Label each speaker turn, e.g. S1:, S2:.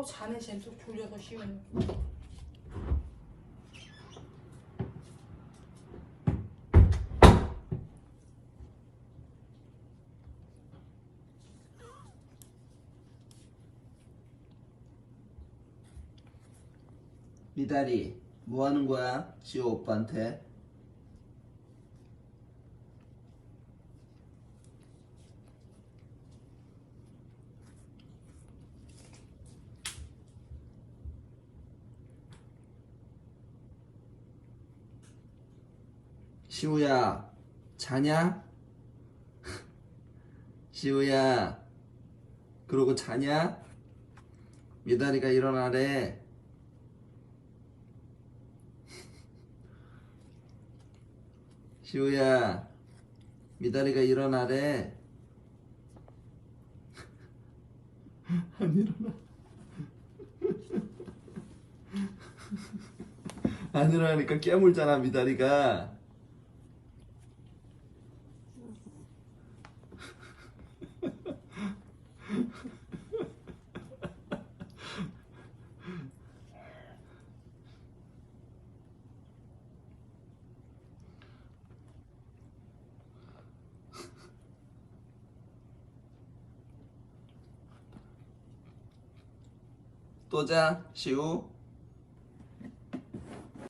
S1: 하고 자네 잼속 졸려서 쉬우는
S2: 미다리 뭐 하는 거야? 시오 오빠한테 시우야 자냐? 시우야 그러고 자냐? 미다리가 일어나래 시우야 미다리가 일어나래 안 일어나 안 일어나니까 깨물잖아 미다리가 또자 시우